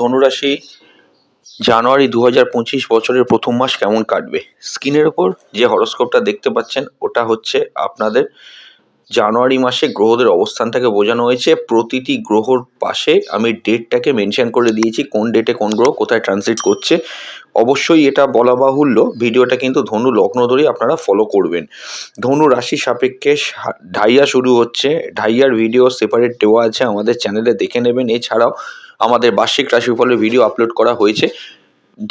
ধনুরাশি, জানুয়ারি দু হাজার পঁচিশ বছরের প্রথম মাস কেমন কাটবে? স্ক্রিনের ওপর যে হরস্কোপটা দেখতে পাচ্ছেন, ওটা হচ্ছে আপনাদের জানুয়ারি মাসে গ্রহদের অবস্থান থেকে বোঝানো হয়েছে। প্রতিটি গ্রহর পাশে আমি ডেটটাকে মেনশন করে দিয়েছি, কোন ডেটে কোন গ্রহ কোথায় ট্রানজিট করছে। অবশ্যই এটা বলা বাহুল্য, ভিডিওটা কিন্তু ধনু লগ্ন ধরেই আপনারা ফলো করবেন। ধনু রাশি সাপেক্ষে ঢাইয়া শুরু হচ্ছে। ঢাইয়ার ভিডিও সেপারেট দেওয়া আছে, আমাদের চ্যানেলে দেখে নেবেন। এছাড়াও আমাদের বার্ষিক রাশিফলের ভিডিও আপলোড করা হয়েছে।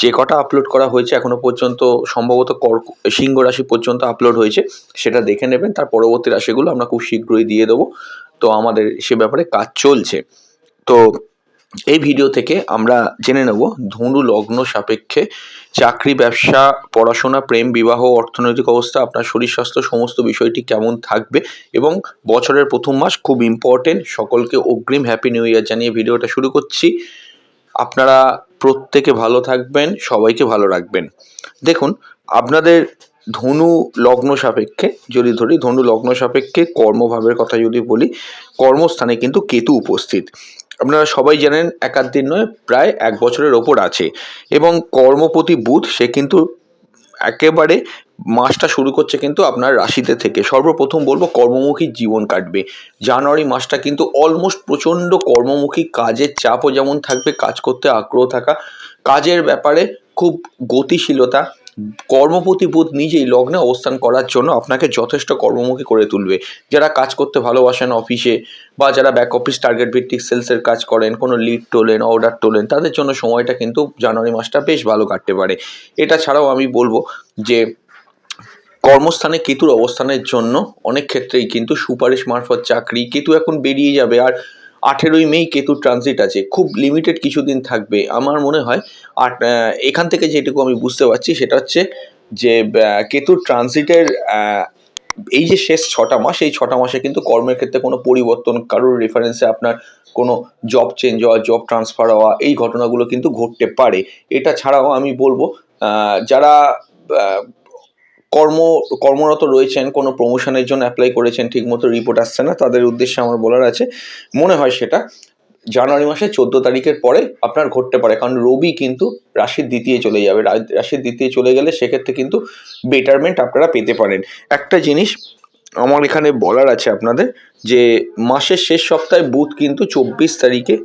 যে কটা আপলোড করা হয়েছে এখনও পর্যন্ত সম্ভবত কর্ক সিংহ রাশি পর্যন্ত আপলোড হয়েছে, সেটা দেখে নেবেন। তার পরবর্তী রাশিগুলো আমরা খুব শীঘ্রই দিয়ে দেবো। তো আমাদের সে ব্যাপারে কাজ চলছে। তো এই ভিডিও থেকে আমরা জেনে নেব ধনু লগ্ন সাপেক্ষে চাকরি, ব্যবসা, পড়াশোনা, প্রেম, বিবাহ, অর্থনৈতিক অবস্থা, আপনার শরীর স্বাস্থ্য, সমস্ত বিষয়টি কেমন থাকবে এবং বছরের প্রথম মাস খুব ইম্পর্টেন্ট সকলকে অগ্রিম হ্যাপি নিউ ইয়ার জানিয়ে ভিডিওটা শুরু করছি। আপনারা প্রত্যেকে ভালো থাকবেন, সবাইকে ভালো রাখবেন। দেখুন, আপনাদের ধনু লগ্ন সাপেক্ষে যদি ধরি, ধনু লগ্ন সাপেক্ষে কর্মভাবের কথা যদি বলি, কর্মস্থানে কিন্তু কেতু উপস্থিত। আপনারা সবাই জানেন একাধ দিন নয়, প্রায় এক বছরের ওপর আছে। এবং কর্মপতি বুধ, সে কিন্তু একেবারে মাসটা শুরু করছে কিন্তু আপনার রাশিতে থেকে। সর্বপ্রথম বলব কর্মমুখী জীবন কাটবে। জানুয়ারি মাসটা কিন্তু অলমোস্ট প্রচণ্ড কর্মমুখী কাজের চাপও যেমন থাকবে, কাজ করতে আগ্রহ থাকা, কাজের ব্যাপারে খুব গতিশীলতা কর্মপতি বুধ নিজেই লগ্নে অবস্থান করার জন্য আপনাকে যথেষ্ট কর্মমুখী করে তুলবে। যারা কাজ করতে ভালোবাসেন অফিসে বা যারা ব্যাক অফিস টার্গেট ভিত্তিক সেলসের কাজ করেন, কোনো লিড তোলেন অর্ডার তোলেন, তাদের জন্য সময়টা কিন্তু জানুয়ারি মাসটা বেশ ভালো কাটতে পারে। এটা ছাড়াও আমি বলব যে, কর্মস্থানে কেতুর অবস্থানের জন্য অনেক ক্ষেত্রেই কিন্তু সুপারিশ মারফত চাকরি কেতু এখন বেরিয়ে যাবে। আর আঠেরোই মেই কেতুর ট্রানজিট আছে। খুব লিমিটেড কিছুদিন থাকবে। আমার মনে হয় আট এখান থেকে যেটুকু আমি বুঝতে পারছি সেটা হচ্ছে যে কেতুর ট্রানজিটের এই যে শেষ ছটা মাস, এই ছটা মাসে কিন্তু কর্মের ক্ষেত্রে কোনো পরিবর্তন, কারোর রেফারেন্সে আপনার কোনো জব চেঞ্জ হওয়া জব ট্রান্সফার হওয়া, এই ঘটনাগুলো কিন্তু ঘটতে পারে। এটা ছাড়াও আমি বলব যারা কর্ম, কর্মরত রয়েছেন, কোনো প্রমোশনের জন্য অ্যাপ্লাই করেছেন, ঠিকমতো রিপোর্ট আসছে না, তাদের উদ্দেশ্যে আমার বলার আছে, মনে হয় সেটা, জানুয়ারি মাসের চোদ্দ তারিখের পরে আপনার ঘটতে পারে, কারণ রবি কিন্তু রাশির দ্বিতীয় চলে যাবে রাশির দ্বিতীয় চলে গেলে সেক্ষেত্রে কিন্তু বেটারমেন্ট আপনারা পেতে পারেন। একটা জিনিস আমার এখানে বলার আছে আপনাদের, যে মাসের শেষ সপ্তাহে বুধ কিন্তু চব্বিশ তারিখে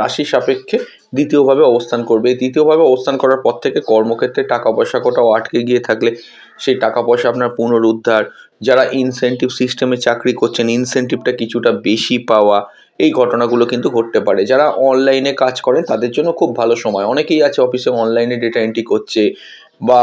রাশি সাপেক্ষে দ্বিতীয়ভাবে অবস্থান করবে। এই তৃতীয়ভাবে অবস্থান করার পর থেকে কর্মক্ষেত্রে টাকা পয়সা কোটাও আটকে গিয়ে থাকলে সেই টাকা পয়সা আপনার পুনরুদ্ধার। যারা ইনসেন্টিভ সিস্টেমে চাকরি করছেন ইনসেন্টিভটা কিছুটা বেশি পাওয়া, এই ঘটনাগুলো কিন্তু ঘটতে পারে। যারা অনলাইনে কাজ করেন, তাদের জন্য খুব ভালো সময়। অনেকেই আছে অফিসে অনলাইনে ডেটা এন্ট্রি করছে বা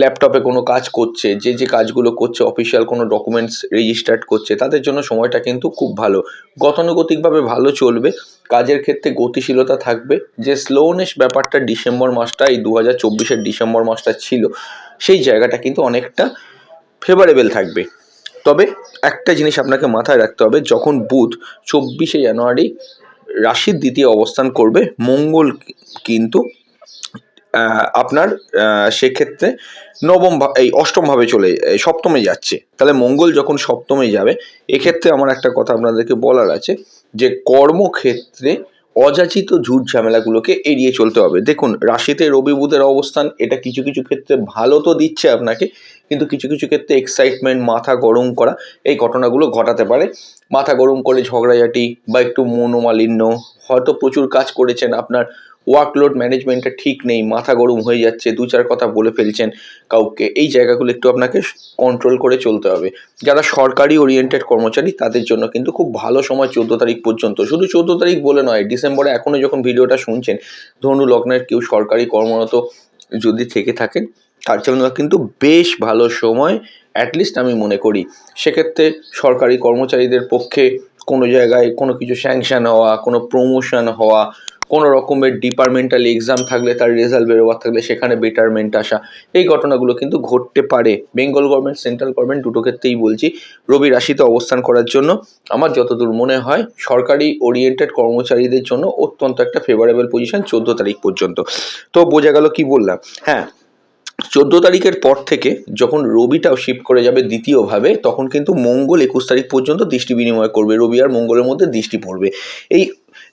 ল্যাপটপে কোনো কাজ করছে, যে যে কাজগুলো করছে অফিসিয়াল কোনো ডকুমেন্টস রেজিস্টার্ড করছে, তাদের জন্য সময়টা কিন্তু খুব ভালো। গতানুগতিকভাবে ভালো চলবে, কাজের ক্ষেত্রে গতিশীলতা থাকবে। যে স্লোনেস ব্যাপারটা ডিসেম্বর মাসটা, এই দু হাজার চব্বিশের ডিসেম্বর মাসটা ছিল, সেই জায়গাটা কিন্তু অনেকটা ফেভারেবল থাকবে। তবে একটা জিনিস আপনাকে মাথায় রাখতে হবে, যখন বুধ চব্বিশে জানুয়ারি রাশির দ্বিতীয় অবস্থান করবে, মঙ্গল কিন্তু আপনার সেক্ষেত্রে নবম এই অষ্টম ভাবে চলে সপ্তমে যাচ্ছে। তাহলে মঙ্গল যখন সপ্তমে যাবে, এক্ষেত্রে আমার একটা কথা আপনাদেরকে বলার আছে যে কর্মক্ষেত্রে অযাচিত ঝুট ঝামেলাগুলোকে এড়িয়ে চলতে হবে। দেখুন, রাশিতে রবি বুধের অবস্থান, এটা কিছু কিছু ক্ষেত্রে ভালো তো দিচ্ছে আপনাকে, কিন্তু কিছু কিছু ক্ষেত্রে এক্সাইটমেন্ট মাথা গরম করা, এই ঘটনাগুলো ঘটাতে পারে। মাথা গরম করে ঝগড়াঝাটি বা একটু মনোমালিন্য, হয়তো প্রচুর কাজ করেছেন আপনার ওয়ার্কলোড ম্যানেজমেন্টটা ঠিক নেই, মাথা গরম হয়ে যাচ্ছে, দু চার কথা বলে ফেলছেন কাউকে। এই জায়গাগুলো একটু আপনাকে কন্ট্রোল করে চলতে হবে। যারা সরকারি ওরিয়েন্টেড কর্মচারী, তাদের জন্য কিন্তু খুব ভালো সময় চোদ্দ তারিখ পর্যন্ত। শুধু চোদ্দ তারিখ বলে নয়, ডিসেম্বরে এখনও যখন ভিডিওটা শুনছেন ধনু লগ্নের কেউ সরকারি কর্মরত যদি থেকে থাকেন, তার জন্য কিন্তু বেশ ভালো সময় অ্যাটলিস্ট আমি মনে করি। সেক্ষেত্রে সরকারি কর্মচারীদের পক্ষে কোনো জায়গায় কোনো কিছু স্যাংশন হওয়া, কোনো প্রমোশন হওয়া কোনো রকমের ডিপার্টমেন্টাল এক্সাম থাকলে, তার রেজাল্ট বেরোবার থাকলে, সেখানে বেটারমেন্ট আসা। এই ঘটনাগুলো কিন্তু ঘটতে পারে। বেঙ্গল গভর্নমেন্ট সেন্ট্রাল গভর্নমেন্ট দুটো ক্ষেত্রেই বলছি। রবি রাশিতে অবস্থান করার জন্য আমার যতদূর মনে হয়, সরকারি ওরিয়েন্টেড কর্মচারীদের জন্য অত্যন্ত একটা ফেভারেবল পজিশন চোদ্দ তারিখ পর্যন্ত। তো বোঝা গেল কি বললাম? হ্যাঁ চোদ্দ তারিখের পর থেকে যখন রবিটাও শিফট করে যাবে দ্বিতীয়ভাবে, তখন কিন্তু মঙ্গল একুশ তারিখ পর্যন্ত দৃষ্টি বিনিময় করবে। রবি আর মঙ্গলের মধ্যে দৃষ্টি পড়বে। এই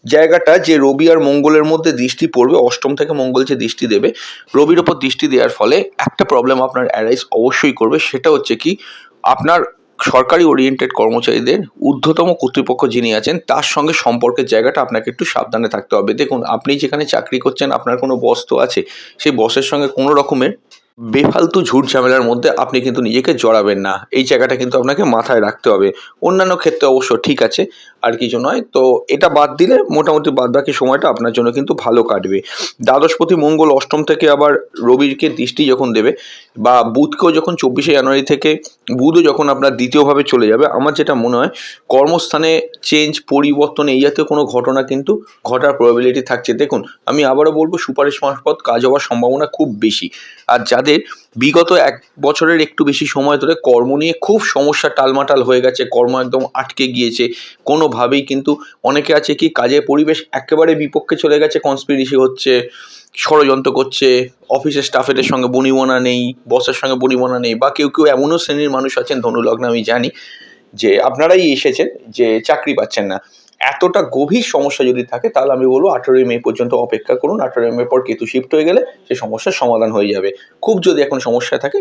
জায়গাটা যে রবি আর মঙ্গলের মধ্যে দৃষ্টি পড়বে, অষ্টম থেকে মঙ্গল যে দৃষ্টি দেবে, রবির ওপর দৃষ্টি দেওয়ার ফলে একটা প্রবলেম আপনার অ্যারাইজ অবশ্যই করবে, সেটা হচ্ছে কি, আপনার সরকারি ওরিয়েন্টেড কর্মচারীদের ঊর্ধ্বতম কর্তৃপক্ষ যিনি আছেন, তার সঙ্গে সম্পর্কের জায়গাটা আপনাকে একটু সাবধানে থাকতে হবে। দেখুন, আপনি যেখানে চাকরি করছেন, আপনার কোনো বস তো আছে, সেই বসের সঙ্গে কোনো রকমের বেফালতু ঝুট ঝামেলার মধ্যে আপনি কিন্তু নিজেকে জড়াবেন না। এই জায়গাটা কিন্তু আপনাকে মাথায় রাখতে হবে। অন্যান্য ক্ষেত্রে অবশ্য ঠিক আছে আর কিছু নয়। তো এটা বাদ দিলে মোটামুটি বাদ বাকি সময়টা আপনার জন্য কিন্তু ভালো কাটবে। দ্বাদশপতি মঙ্গল অষ্টম থেকে আবার রবিকে দৃষ্টি যখন দেবে বা বুধকেও যখন চব্বিশে জানুয়ারি থেকে বুধও যখন আপনার দ্বিতীয়ভাবে চলে যাবে, আমার যেটা মনে হয়, কর্মস্থানে চেঞ্জ পরিবর্তন এই জাতীয় কোনো ঘটনা কিন্তু ঘটার প্রবাবিলিটি থাকছে। দেখুন, আমি আবারও বলব, সুপারিশ মারফত কাজ হওয়ার সম্ভাবনা খুব বেশি। আর যাদের বিগত এক বছরের একটু বেশি সময় ধরে কর্ম নিয়ে খুব সমস্যা টালমাটাল হয়ে গেছে, কর্ম একদম আটকে গিয়েছে। কোনোভাবেই কিন্তু অনেকে আছে কি কাজের পরিবেশ একেবারে বিপক্ষে চলে গেছে কনস্পিরেসি হচ্ছে, ষড়যন্ত্র করছে অফিসের স্টাফেদের সঙ্গে বনিবনা নেই বসের সঙ্গে বনিবনা নেই, বা কেউ কেউ এমনও শ্রেণির মানুষ আছেন, ধনুলগ্ন আমি জানি, যে আপনারাই এসেছেন যে চাকরি পাচ্ছেন না। এতটা গভীর সমস্যা যদি থাকে, তাহলে আমি বলব আঠেরোই মে পর্যন্ত অপেক্ষা করুন। আঠেরোই মে পর কেতু শিফট হয়ে গেলে সেই সমস্যার সমাধান হয়ে যাবে। খুব যদি এখন সমস্যা থাকে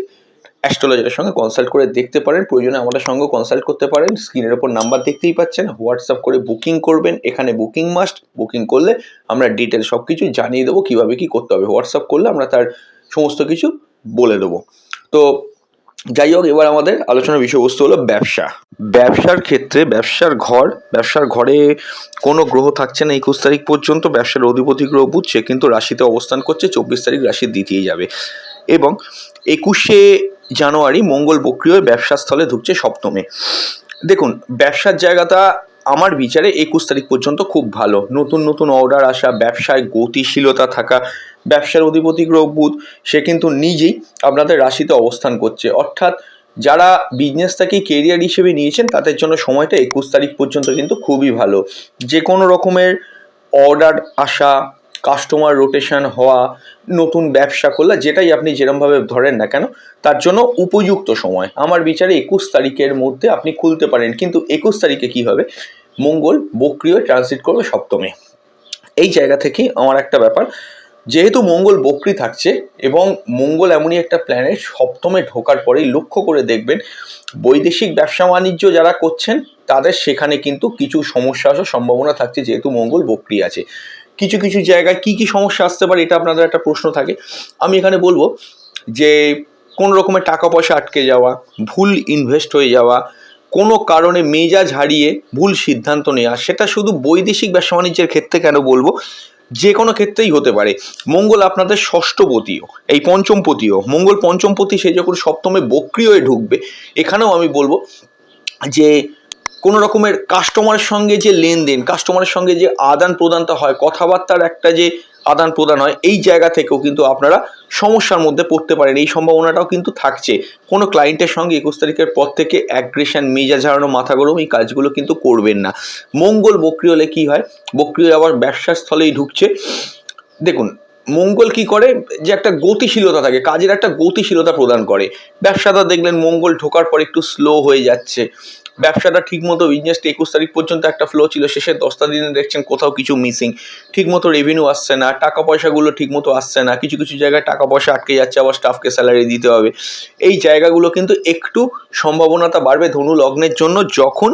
অ্যাস্ট্রোলজারের সঙ্গে কনসাল্ট করে দেখতে পারেন। প্রয়োজনে আমাদের সঙ্গে কনসাল্ট করতে পারেন। স্ক্রিনের ওপর নাম্বার দেখতেই পাচ্ছেন। হোয়াটসঅ্যাপ করে বুকিং করবেন। এখানে বুকিং মাস্ট বুকিং করলে আমরা ডিটেল সব কিছু জানিয়ে দেবো, কীভাবে কী করতে হবে। হোয়াটসঅ্যাপ করলে আমরা তার সমস্ত কিছু বলে দেবো। তো যাই হোক, এবার আমাদের আলোচনার বিষয়বস্তু হলো ব্যবসা। ব্যবসার ক্ষেত্রে ব্যবসার ঘর, ব্যবসার ঘরে কোনো গ্রহ থাকছে না একুশ তারিখ পর্যন্ত, ব্যবসার অধিপতি গ্রহ সে কিন্তু রাশিতে অবস্থান করছে, চব্বিশ তারিখ রাশির দ্বিতীয় যাবে। এবং একুশে জানুয়ারি মঙ্গল বক্রিয় ব্যবসা স্থলে ঢুকছে সপ্তমে। দেখুন, ব্যবসার জায়গাটা আমার বিচারে একুশ তারিখ পর্যন্ত খুব ভালো। নতুন নতুন অর্ডার আসা, ব্যবসায় গতিশীলতা থাকা, ব্যবসার অধিপতি গ্রহ বুধ সে কিন্তু নিজেই আপনাদের রাশিতে অবস্থান করছে। অর্থাৎ যারা বিজনেসটাকে কেরিয়ার হিসেবে নিয়েছেন, তাদের জন্য সময়টা একুশ তারিখ পর্যন্ত কিন্তু খুবই ভালো। যে কোনো রকমের অর্ডার আসা কাস্টমার রোটেশন হওয়া, নতুন ব্যবসা করলে যেটাই আপনি যেরমভাবে ধরেন না কেন, তার জন্য উপযুক্ত সময়। আমার বিচারে একুশ তারিখের মধ্যে আপনি খুলতে পারেন, কিন্তু একুশ তারিখে কি হবে? মঙ্গল, বক্রিয় ট্রানজিট করবে সপ্তমে। এই জায়গা থেকেই আমার একটা ব্যাপার, যেহেতু মঙ্গল, বক্রি থাকছে এবং মঙ্গল এমনই একটা প্ল্যানেট সপ্তমে ঢোকার পরেই লক্ষ্য করে দেখবেন, বৈদেশিক ব্যবসা বাণিজ্য যারা করছেন, তাদের সেখানে কিন্তু কিছু সমস্যা আসার সম্ভাবনা থাকছে, যেহেতু মঙ্গল, বক্রি আছে। কিছু কিছু জায়গায় কি কি সমস্যা আসতে পারে এটা আপনাদের একটা প্রশ্ন থাকে। আমি এখানে বলব যে কোনো রকমের টাকা পয়সা আটকে যাওয়া, ভুল ইনভেস্ট হয়ে যাওয়া, কোনো কারণে মেজাজ হারিয়ে ভুল সিদ্ধান্ত নেওয়া, সেটা শুধু বৈদেশিক ব্যবসা বাণিজ্যের ক্ষেত্রে কেন বলব? যে কোনো ক্ষেত্রেই হতে পারে। মঙ্গল আপনাদের ষষ্ঠপতিও এই পঞ্চমপতিও মঙ্গল পঞ্চমপতি সে যখন সপ্তমে বক্রি হয়ে ঢুকবে, এখানেও আমি বলব যে কোনো রকমের কাস্টমারের সঙ্গে যে লেনদেন কাস্টমারের সঙ্গে যে আদান প্রদানটা হয়, কথাবার্তার একটা যে আদান প্রদান হয়, এই জায়গা থেকেও কিন্তু আপনারা সমস্যার মধ্যে পড়তে পারেন। এই সম্ভাবনাটাও কিন্তু থাকছে। কোনো ক্লায়েন্টের সঙ্গে একুশ তারিখের পর থেকে অ্যাগ্রেশন মেজা ঝাড়ানো মাথা গরম, এই কাজগুলো কিন্তু করবেন না। মঙ্গল বক্রি হলে কী হয়? বক্রি আবার ব্যবসার স্থলেই ঢুকছে। দেখুন, মঙ্গল কি করে? যে একটা গতিশীলতা থাকে, কাজের একটা গতিশীলতা প্রদান করে। ব্যবসাদার দেখলেন মঙ্গল ঢোকার পর একটু স্লো হয়ে যাচ্ছে। ব্যবসাটা ঠিকমতো বিজনেসটা একুশ তারিখ পর্যন্ত একটা ফ্লো ছিল শেষের দশটা দিনে দেখছেন কোথাও কিছু মিসিং ঠিকমতো রেভিনিউ আসছে না, টাকা পয়সাগুলো ঠিকমতো আসছে না, কিছু কিছু জায়গায় টাকা পয়সা আটকে যাচ্ছে, আবার স্টাফকে স্যালারি দিতে হবে। এই জায়গাগুলো কিন্তু একটু সম্ভাবনাটা বাড়বে ধনু লগ্নের জন্য যখন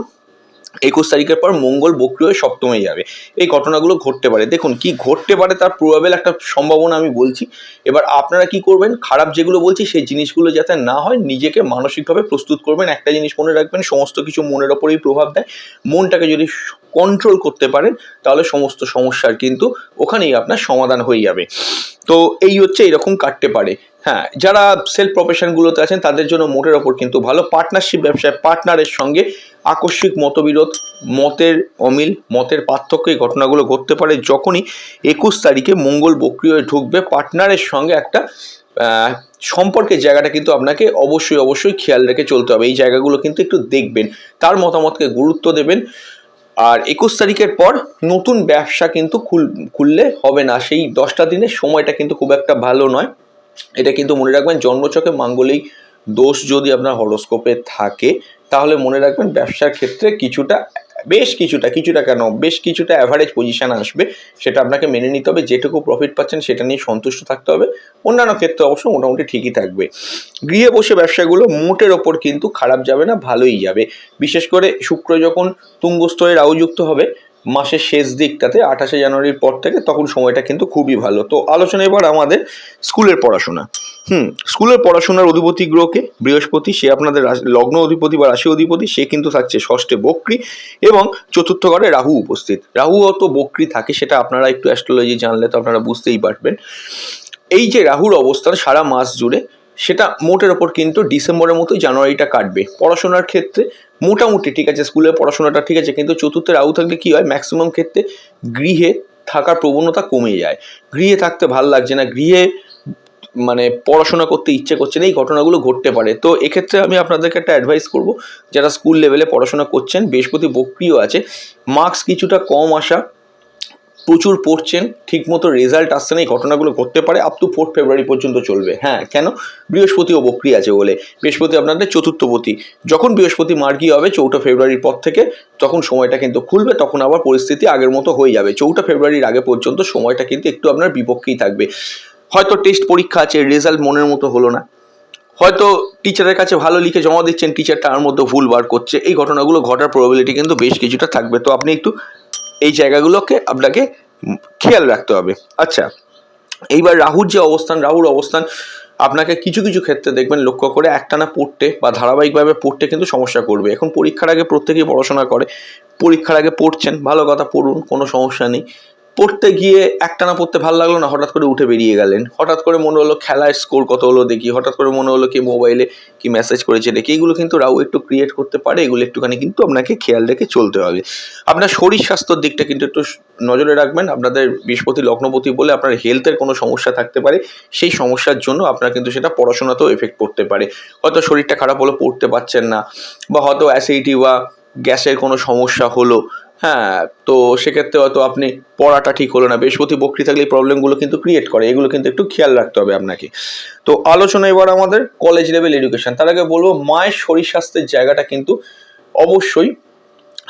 একুশ তারিখের পর মঙ্গল বক্রি হয়ে সপ্তমে যাবে। এই ঘটনাগুলো ঘটতে পারে। দেখুন, কি ঘটতে পারে তার প্রবাবেল একটা সম্ভাবনা আমি বলছি। এবার আপনারা কি করবেন? খারাপ যেগুলো বলছি, সেই জিনিসগুলো যাতে না হয়, নিজেকে মানসিকভাবে প্রস্তুত করবেন। একটা জিনিস মনে রাখবেন, সমস্ত কিছু মনের ওপরেই প্রভাব দেয়। মনটাকে যদি কন্ট্রোল করতে পারেন, তাহলে সমস্ত সমস্যার কিন্তু ওখানেই আপনার সমাধান হয়ে যাবে। তো এই হচ্ছে, এরকম কাটতে পারে। হ্যাঁ যারা সেলফ প্রফেশনগুলোতে আছেন, তাদের জন্য মোটের ওপর কিন্তু ভালো। পার্টনারশিপ ব্যবসায় পার্টনারের সঙ্গে আকস্মিক মতবিরোধ, মতের অমিল, মতের পার্থক্য এই ঘটনাগুলো ঘটতে পারে যখনই একুশ তারিখে মঙ্গল বক্রিয় ঢুকবে। পার্টনারের সঙ্গে একটা সম্পর্কের জায়গাটা কিন্তু আপনাকে অবশ্যই অবশ্যই খেয়াল রেখে চলতে হবে। এই জায়গাগুলো কিন্তু একটু দেখবেন, তার মতামতকে গুরুত্ব দেবেন। আর একুশ তারিখের পর নতুন ব্যবসা কিন্তু খুল, খুললে হবে না। সেই দশটা দিনের সময়টা কিন্তু খুব একটা ভালো নয়। এটা কিন্তু মনে রাখবেন জন্মচকে মাঙ্গলিক দোষ যদি আপনার হরোস্কোপে থাকে, তাহলে মনে রাখবেন ব্যবসার ক্ষেত্রে কিছুটা, বেশ কিছুটা কিছুটা কেন? বেশ কিছুটা অ্যাভারেজ পজিশন আসবে, সেটা আপনাকে মেনে নিতে হবে, যেটুকু প্রফিট পাচ্ছেন সেটা নিয়ে সন্তুষ্ট থাকতে হবে। অন্যান্য ক্ষেত্রে অবশ্য মোটামুটি ঠিকই থাকবে। গৃহে বসে ব্যবসাগুলো মোটের ওপর কিন্তু খারাপ যাবে না, ভালোই যাবে। বিশেষ করে শুক্র যখন তুঙ্গস্তরে রাহুযুক্ত হবে মাসের শেষ দিকটাতে আঠাশে জানুয়ারির পর থেকে তখন সময়টা কিন্তু খুবই ভালো। তো আলোচনা এবার আমাদের স্কুলের পড়াশোনা। হুম, স্কুলের পড়াশোনার অধিপতি গ্রহকে বৃহস্পতি, সে আপনাদের লগ্ন অধিপতি বা রাশি অধিপতি, সে কিন্তু থাকছে ষষ্ঠে বক্রি এবং চতুর্থ ঘরে রাহু উপস্থিত। রাহু অত বক্রি থাকে সেটা আপনারা একটু অ্যাস্ট্রোলজি জানলে তো আপনারা বুঝতেই পারবেন। এই যে রাহুর অবস্থান সারা মাস জুড়ে সেটা মোটের ওপর কিন্তু ডিসেম্বরের মতো জানুয়ারিটা কাটবে। পড়াশোনার ক্ষেত্রে মোটামুটি ঠিক আছে, স্কুলের পড়াশোনাটা ঠিক আছে, কিন্তু চতুর্থে রাহু থাকলে কী হয়? ম্যাক্সিমাম ক্ষেত্রে গৃহে থাকার প্রবণতা কমে যায়। গৃহে থাকতে ভালো লাগছে না, গৃহে মানে পড়াশোনা করতে ইচ্ছে করছে না, এই ঘটনাগুলো ঘটতে পারে। তো এক্ষেত্রে আমি আপনাদেরকে একটা অ্যাডভাইস করব, যারা স্কুল লেভেলে পড়াশোনা করছেন, বৃহস্পতি বক্রিয় আছে মার্কস কিছুটা কম আসা প্রচুর পড়ছেন, ঠিকমতো রেজাল্ট আসছে না, এই ঘটনাগুলো ঘটতে পারে আপ টু ফোর্থ ফেব্রুয়ারি পর্যন্ত চলবে। হ্যাঁ কেন? বৃহস্পতি ও বক্রি আছে বলে। বৃহস্পতি আপনাদের চতুর্থপতি। যখন বৃহস্পতি মার্গী হবে চৌঠা ফেব্রুয়ারির পর থেকে, তখন সময়টা কিন্তু খুলবে, তখন আবার পরিস্থিতি আগের মতো হয়ে যাবে। চৌঠা ফেব্রুয়ারির আগে পর্যন্ত সময়টা কিন্তু একটু আপনার বিপক্ষেই থাকবে। হয়তো টেস্ট পরীক্ষা আছে রেজাল্ট মনের মতো হলো না। হয়তো টিচারের কাছে ভালো লিখে জমা দিচ্ছেন টিচার তার মধ্যে ভুল বার করছে। এই ঘটনাগুলো ঘটার প্রবাবিলিটি কিন্তু বেশ কিছুটা থাকবে। তো আপনি একটু এই জায়গাগুলোকে আপনাকে খেয়াল রাখতে হবে। আচ্ছা এইবার রাহুর যে অবস্থান, রাহুর অবস্থান, আপনাকে কিছু কিছু ক্ষেত্রে দেখবেন লক্ষ্য করে একটানা পড়তে বা ধারাবাহিকভাবে পড়তে কিন্তু সমস্যা করবে। এখন পরীক্ষার আগে প্রত্যেকেই পড়াশোনা করে, পরীক্ষার আগে পড়ছেন, ভালো কথা পড়ুন, কোনো সমস্যা নেই। পড়তে গিয়ে একটানা পড়তে ভালো লাগল না, হঠাৎ করে উঠে বেরিয়ে গেলেন। হঠাৎ করে মনে হলো খেলায় স্কোর কত হলো দেখি, হঠাৎ করে মনে হলো কি মোবাইলে কি মেসেজ করেছে দেখি। এগুলো কিন্তু রাউ একটু ক্রিয়েট করতে পারে, এগুলো একটুখানি কিন্তু আপনাকে খেয়াল রেখে চলতে হবে। আপনার শরীর স্বাস্থ্যর দিকটা কিন্তু একটু নজরে রাখবেন। আপনাদের বৃহস্পতি, লগ্নপতি বলে আপনার হেলথের কোনো সমস্যা থাকতে পারে। সেই সমস্যার জন্য আপনার কিন্তু সেটা পড়াশোনাতেও এফেক্ট পড়তে পারে। হয়তো শরীরটা খারাপ হলো, পড়তে পারছেন না, বা হয়তো অ্যাসিডিটি বা গ্যাসের কোনো সমস্যা হলো হ্যাঁ তো সেক্ষেত্রে হয়তো আপনি পড়াটা ঠিক হলো না। বৃহস্পতি বকরি থাকলে এই প্রবলেমগুলো কিন্তু ক্রিয়েট করে। এগুলো কিন্তু একটু খেয়াল রাখতে হবে আপনাকে। তো আলোচনা এবার আমাদের কলেজ লেভেল এডুকেশন তার আগে বলব, মায়ের শরীর স্বাস্থ্যের জায়গাটা কিন্তু অবশ্যই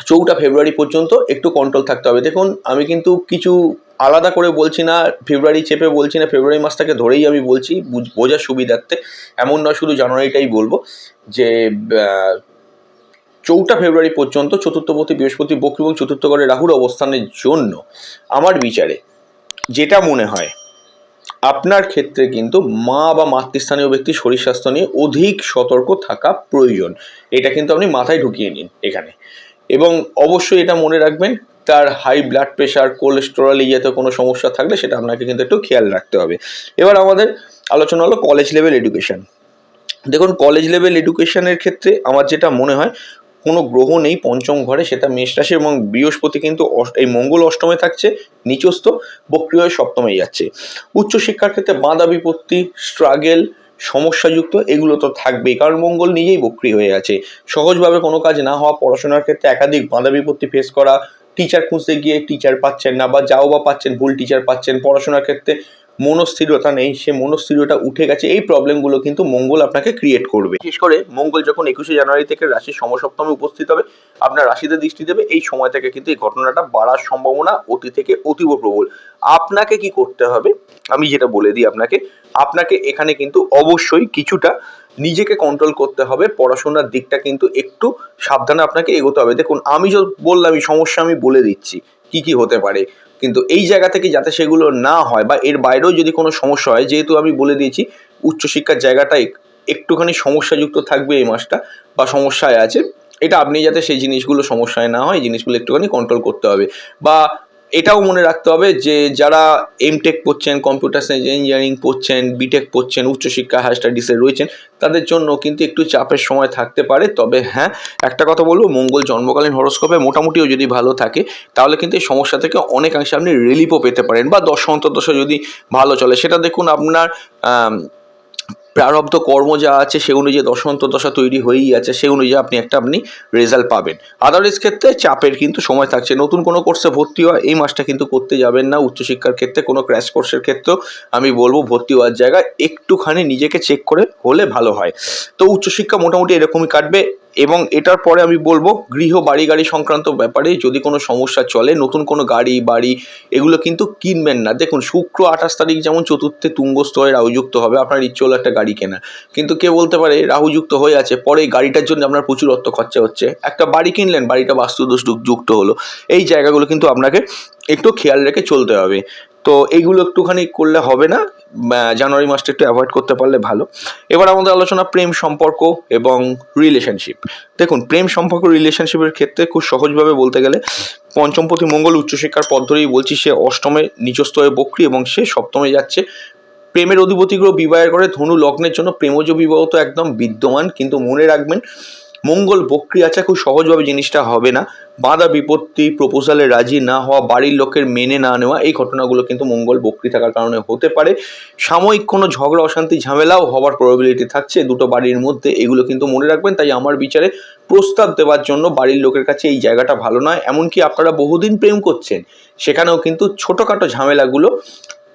চৌঠা ফেব্রুয়ারি পর্যন্ত একটু কন্ট্রোল থাকতে হবে। দেখুন, আমি কিন্তু কিছু আলাদা করে বলছি না, ফেব্রুয়ারি চেপে বলছি না, ফেব্রুয়ারি মাসটাকে ধরেই আমি বলছি, বুঝ- বোঝার সুবিধার্থে। এমন নয়, শুধু জানুয়ারিটাই বলব যে চৌঠা ফেব্রুয়ারি পর্যন্ত চতুর্থপতি বৃহস্পতি বক্রী এবং চতুর্থ ঘরে রাহুর অবস্থানের জন্য আমার বিচারে যেটা মনে হয়, আপনার ক্ষেত্রে কিন্তু মা বা মাতৃস্থানীয় ব্যক্তির শরীর স্বাস্থ্য নিয়ে অধিক সতর্ক থাকা প্রয়োজন। এটা কিন্তু আপনি মাথায় ঢুকিয়ে নিন এখানে। এবং অবশ্যই এটা মনে রাখবেন, তার হাই ব্লাড প্রেশার কোলেস্টেরল এই জাতীয় কোনো সমস্যা থাকলে সেটা আপনাকে কিন্তু একটু খেয়াল রাখতে হবে। এবার আমাদের আলোচনা হলো কলেজ লেভেল এডুকেশন দেখুন কলেজ লেভেল এডুকেশনের ক্ষেত্রে আমার যেটা মনে হয় কোনো গ্রহ নেই পঞ্চম ঘরে, সেটা মেষ রাশি এবং বৃহস্পতি কিন্তু এই মঙ্গল অষ্টমে থাকছে, নিচস্থ, বক্রিয় সপ্তমে যাচ্ছে। উচ্চশিক্ষার ক্ষেত্রে বাঁধা বিপত্তি স্ট্রাগেল সমস্যাযুক্ত, এগুলো তো থাকবেই, কারণ মঙ্গল নিজেই বক্রি হয়ে আছে। সহজভাবে কোনো কাজ না হওয়া পড়াশোনার ক্ষেত্রে একাধিক বাঁধা বিপত্তি ফেস করা টিচার খুঁজতে গিয়ে টিচার পাচ্ছেন না বা যাও বা পাচ্ছেন, ভুল টিচার পাচ্ছেন, পড়াশোনার ক্ষেত্রে মনস্থিরতা নেই, সে মনস্থিরতা উঠে গেছে, এই প্রবলেমগুলো কিন্তু মঙ্গল আপনাকে ক্রিয়েট করবে। বিশেষ করে মঙ্গল যখন একুশে জানুয়ারি থেকে রাশির সমসপ্তমে উপস্থিত হবে, আপনার রাশিতে দৃষ্টি দেবে, এই সময় থেকে কিন্তু এই ঘটনাটা বাড়ার সম্ভাবনা অতি থেকে অতীব প্রবল। আপনাকে কি করতে হবে? আমি যেটা বলে দিই আপনাকে আপনাকে এখানে কিন্তু অবশ্যই কিছুটা নিজেকে কন্ট্রোল করতে হবে, পড়াশোনার দিকটা কিন্তু একটু সাবধানে আপনাকে এগোতে হবে। দেখুন, আমি বললাম সমস্যা আমি বলে দিচ্ছি, কি কি হতে পারে। কিন্তু এই জায়গা থেকে যাতে সেগুলো না হয় বা এর বাইরেও যদি কোনো সমস্যা হয়, যেহেতু আমি বলে দিয়েছি উচ্চশিক্ষার জায়গাটা একটুখানি সমস্যাযুক্ত থাকবে এই মাসটা বা সমস্যায় আছে, এটা আপনি যাতে সেই জিনিসগুলো সমস্যায় না হয় জিনিসগুলো একটুখানি কন্ট্রোল করতে হবে। বা এটাও মনে রাখতে হবে যে যারা এমটেক পড়ছেন কম্পিউটার সায়েন্স ইঞ্জিনিয়ারিং পড়ছেন বিটেক পড়ছেন, উচ্চশিক্ষা হায়ার স্টাডিসে রয়েছেন, তাদের জন্য কিন্তু একটু চাপের সময় থাকতে পারে। তবে হ্যাঁ একটা কথা বলব, মঙ্গল জন্মকালীন হরস্কোপে মোটামুটিও যদি ভালো থাকে, তাহলে কিন্তু এই সমস্যা থেকে অনেকাংশে আপনি রিলিফও পেতে পারেন। বা দশ অন্তর্দশা যদি ভালো চলে, সেটা দেখুন আপনার প্রারব্ধ কর্ম যা আছে, সে অনুযায়ী দশান্ত দশা তৈরি হয়েই আছে, সে অনুযায়ী আপনি একটা আপনি রেজাল্ট পাবেন। আদারওয়াইজ ক্ষেত্রে চাপের কিন্তু সময় থাকছে। নতুন কোনো কোর্সে ভর্তি হওয়া, এই মাসটা কিন্তু করতে যাবেন না। উচ্চশিক্ষার ক্ষেত্রে, কোনো ক্র্যাশ কোর্সের ক্ষেত্রেও আমি বলব ভর্তি হওয়ার জায়গায় একটুখানি নিজেকে চেক করে হলে ভালো হয়। তো উচ্চশিক্ষা মোটামুটি এরকমই কাটবে। এবং এটার পরে আমি বলব গৃহ বাড়ি গাড়ি সংক্রান্ত ব্যাপারে যদি কোনো সমস্যা চলে, নতুন কোনো গাড়ি, বাড়ি, এগুলো কিন্তু কিনবেন না। দেখুন, শুক্র আঠাশ তারিখ যেমন চতুর্থে তুঙ্গস্থ হয়ে রাহুযুক্ত হবে, আপনার ইচ্ছে হলো একটা গাড়ি কেনা। কিন্তু কে বলতে পারে, রাহুযুক্ত হয়ে আছে, পরে গাড়িটার জন্য আপনার প্রচুর অর্থ খরচা হচ্ছে। একটা বাড়ি কিনলেন, বাড়িটা বাস্তুদোষ যুক- যুক্ত হলো। এই জায়গাগুলো কিন্তু আপনাকে একটু খেয়াল রেখে চলতে হবে। তো এইগুলো একটুখানি করলে হবে না জানুয়ারি মাসটা একটু অ্যাভয়েড করতে পারলে ভালো। এবার আমাদের আলোচনা প্রেম সম্পর্ক এবং রিলেশনশিপ দেখুন, প্রেম সম্পর্ক রিলেশনশিপের ক্ষেত্রে খুব সহজভাবে বলতে গেলে, পঞ্চমপতি মঙ্গল উচ্চশিক্ষার পথ ধরেই বলছি, সে অষ্টমে নিচস্থ হয়ে বক্রী এবং সে সপ্তমে যাচ্ছে। প্রেমের অধিপতি গ্রহ বিবাহের করে ধনু লগ্নের জন্য প্রেমজ বিবাহ তো একদম বিদ্যমান, কিন্তু মনে রাখবেন মঙ্গল আছে খুব সহজভাবে জিনিসটা হবে না। বাধা বিপত্তি প্রপোজালে রাজি না হওয়া, বাড়ির লোকের মেনে না নেওয়া, এই ঘটনাগুলো কিন্তু মঙ্গল বক্রি থাকার কারণে হতে পারে। সাময়িক কোনো ঝগড়া, অশান্তি, ঝামেলাও হওয়ার প্রবাবিলিটি থাকছে। দুটো বাড়ির মধ্যে এগুলো কিন্তু মনে রাখবেন। তাই আমার বিচারে প্রস্তাব দেওয়ার জন্য বাড়ির লোকের কাছে এই জায়গাটা ভালো নয়। এমনকি আপনারা বহুদিন প্রেম করছেন। সেখানেও কিন্তু ছোটোখাটো ঝামেলাগুলো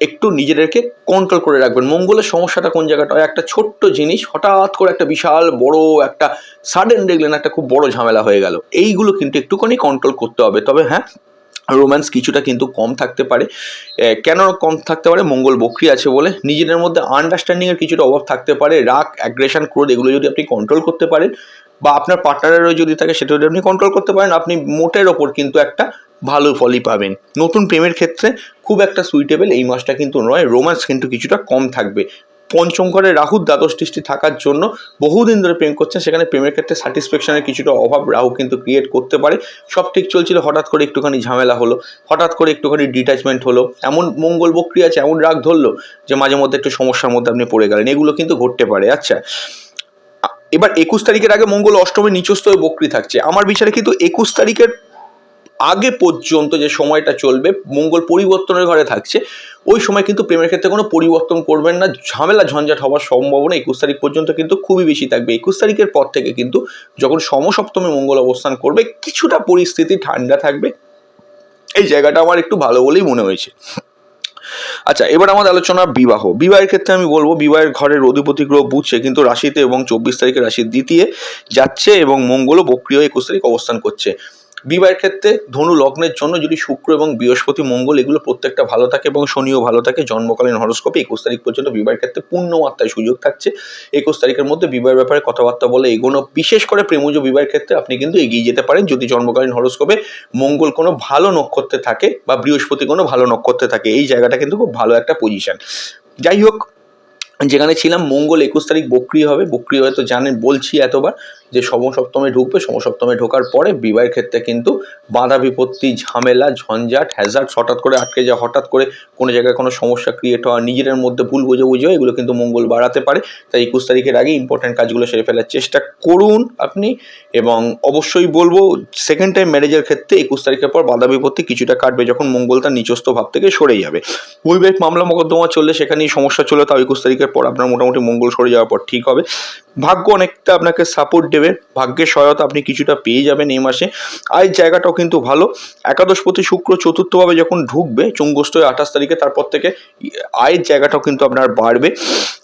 একটু নিজেদেরকে কন্ট্রোল করে রাখবেন। মঙ্গলের সমস্যাটা কোন জায়গাটা? হয় একটা ছোট্ট জিনিস, হঠাৎ করে একটা বিশাল, বড়, একটা সাডেন দেখলেন একটা খুব বড় ঝামেলা হয়ে গেল। এইগুলো কিন্তু একটুখানি কন্ট্রোল করতে হবে। তবে হ্যাঁ রোম্যান্স কিছুটা কিন্তু কম থাকতে পারে। কেন কম থাকতে পারে? মঙ্গল বক্রি আছে বলে। নিজেদের মধ্যে আন্ডারস্ট্যান্ডিংয়ের কিছুটা অভাব থাকতে পারে। রাগ অ্যাগ্রেশন ক্রোধ, এগুলো যদি আপনি কন্ট্রোল করতে পারেন বা আপনার পার্টনারেরও যদি থাকে, সেটা যদি আপনি কন্ট্রোল করতে পারেন, আপনি মোটের ওপর কিন্তু একটা ভালো ফলই পাবেন। নতুন প্রেমের ক্ষেত্রে খুব একটা সুইটেবল এই মাসটা কিন্তু নয়। রোম্যান্স কিন্তু কিছুটা কম থাকবে। পঞ্চম ঘরে রাহুর দ্বাদশ দৃষ্টি থাকার জন্য বহুদিন ধরে প্রেম করছেন সেখানে প্রেমের ক্ষেত্রে স্যাটিসফ্যাকশনের কিছুটা অভাব রাহু কিন্তু ক্রিয়েট করতে পারে। সব ঠিক চলছিল, হঠাৎ করে একটুখানি ঝামেলা হলো, হঠাৎ করে একটুখানি ডিট্যাচমেন্ট হলো। এমন মঙ্গল বক্রি আছে, এমন রাগ ধরলো যে মাঝে মধ্যে একটু সমস্যার মধ্যে আপনি পড়ে গেলেন। এগুলো কিন্তু ঘটতে পারে। আচ্ছা এবার একুশ তারিখের আগে মঙ্গল অষ্টমী নিচস্থ হয়ে বক্রি থাকছে। আমার বিচারে কিন্তু একুশ তারিখের আগে পর্যন্ত যে সময়টা চলবে, মঙ্গল পরিবর্তনের ঘরে থাকছে, ওই সময় কিন্তু প্রেমের ক্ষেত্রে কোনো পরিবর্তন করবেন না। ঝামেলা ঝঞ্ঝাট হওয়ার সম্ভাবনা একুশ তারিখ পর্যন্ত কিন্তু খুবই বেশি থাকবে। একুশ তারিখের পর থেকে কিন্তু যখন সমসপ্তমে মঙ্গল অবস্থান করবে, কিছুটা পরিস্থিতি ঠান্ডা থাকবে। এই জায়গাটা আমার একটু ভালো বলেই মনে হয়েছে। আচ্ছা এবার আমাদের আলোচনা বিবাহ। বিবাহের ক্ষেত্রে আমি বলব, বিবাহের ঘরের অধিপতি গ্রহ বুঝছে, কিন্তু রাশিতে এবং চব্বিশ তারিখে রাশির দ্বিতীয় যাচ্ছে এবং মঙ্গলও বক্রিয় একুশ তারিখ অবস্থান করছে। বিবাহের ক্ষেত্রে ধনু লগ্নের জন্য যদি শুক্র এবং বৃহস্পতি মঙ্গল এগুলো প্রত্যেকটা ভালো থাকে এবং শনিও ভালো থাকে, জন্মকালীন হরস্কোপে একুশ তারিখ পর্যন্ত বিবাহের ক্ষেত্রে পূর্ণ মাত্রায় সুযোগ থাকছে। একুশ তারিখের মধ্যে বিবাহের ব্যাপারে কথাবার্তা বলে এগোনো, বিশেষ করে প্রেমজ বিবাহের ক্ষেত্রে আপনি কিন্তু এগিয়ে যেতে পারেন। যদি জন্মকালীন হরস্কোপে মঙ্গল কোনো ভালো নক্ষত্রে থাকে বা বৃহস্পতি কোনো ভালো নক্ষত্রে থাকে, এই জায়গাটা কিন্তু খুব ভালো একটা পজিশন যাই হোক, যেখানে ছিলাম, মঙ্গল একুশ তারিখ বক্রি হবে। বক্রি হয়তো জানেন, বলছি এতবার। যে সমসপ্তমে ঢুকবে, সমসপ্তমে ঢোকার পরে বিবাহের ক্ষেত্রে কিন্তু বাধা বিপত্তি, ঝামেলা, ঝঞ্ঝাট হ্যাজার্ড হঠাৎ করে আটকে যাওয়া, হঠাৎ করে কোনো জায়গায় কোনো সমস্যা ক্রিয়েট হওয়া, নিজেদের মধ্যে ভুল বুঝে বুঝে এগুলো কিন্তু মঙ্গল বাড়াতে পারে। তাই একুশ তারিখের আগে ইম্পর্ট্যান্ট কাজগুলো সেরে ফেলার চেষ্টা করুন আপনি। এবং অবশ্যই বলব সেকেন্ড টাইম ম্যারেজের ক্ষেত্রে একুশ তারিখের পর বাধা বিপত্তি কিছুটা কাটবে যখন মঙ্গল তার নিচস্থ ভাব থেকে সরে যাবে। বৈবাহিক মামলা, মোকদ্দমা চললে সেখানেই সমস্যা চলে, তাও একুশ তারিখের পর আপনার মোটামুটি মঙ্গল সরে যাওয়ার পর ঠিক হবে। ভাগ্য অনেকটা আপনাকে সাপোর্ট দেবে। ভাগ্যের সহায়তা আপনি কিছুটা পেয়ে যাবেন এই মাসে। আয়ের জায়গাটাও কিন্তু ভালো। একাদশপতি শুক্র চতুর্থভাবে যখন ঢুকবে চুঙ্গস্থ আঠাশ তারিখে, তারপর থেকে আয়ের জায়গাটাও কিন্তু আপনার বাড়বে।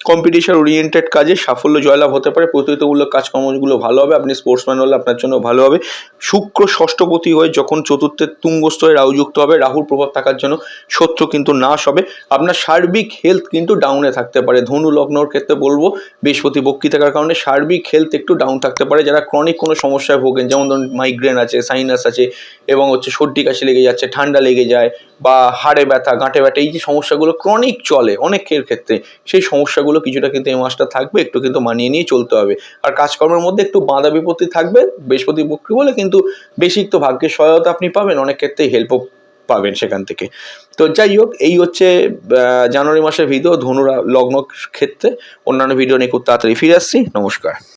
কম্পিটিশন ওরিয়েন্টেড কাজে সাফল্য জয়লাভ হতে পারে। প্রতিযোগিতামূলক কাজকর্মগুলো ভালো হবে। আপনি স্পোর্টসম্যান হলে আপনার জন্য ভালো হবে। শুক্র ষষ্ঠপতি হয়ে যখন চতুর্থের তুঙ্গস্থ হয়ে রাহুযুক্ত হবে, রাহুর প্রভাব থাকার জন্য শত্রু কিন্তু নাশ হবে। আপনার সার্বিক হেলথ কিন্তু ডাউনে থাকতে পারে। ধনু লগ্নর ক্ষেত্রে বলব, বৃহস্পতি বক্রি থাকার কারণে সার্বিক হেলথ একটু ডাউন থাকতে পারে। যারা ক্রনিক কোনো সমস্যায় ভোগেন, যেমন ধরুন মাইগ্রেন আছে সাইনাস আছে, এবং হচ্ছে সর্দি কাশি লেগে যাচ্ছে, ঠান্ডা লেগে যায়, বা হাড়ে ব্যথা, গাঁটে ব্যথা, এই যে সমস্যাগুলো ক্রনিক চলে অনেকের ক্ষেত্রে, সেই সমস্যাগুলো কিছুটা কিন্তু এই মাসটা থাকবে, একটু কিন্তু মানিয়ে নিয়ে চলতে হবে। আর কাজকর্মের মধ্যে একটু বাঁধা বিপত্তি থাকবে, বৃহস্পতি বক্রি বলে কিন্তু বেশি তো ভাগ্যের সহায়তা আপনি পাবেন, অনেক ক্ষেত্রেই হেল্পও পাবেন সেখান থেকে। তো যাই হোক, এই হচ্ছে জানুয়ারি মাসের ভিডিও ধনুরা লগ্ন ক্ষেত্রে। অন্যান্য ভিডিও নিয়ে খুব তাড়াতাড়ি ফিরে আসছি। নমস্কার।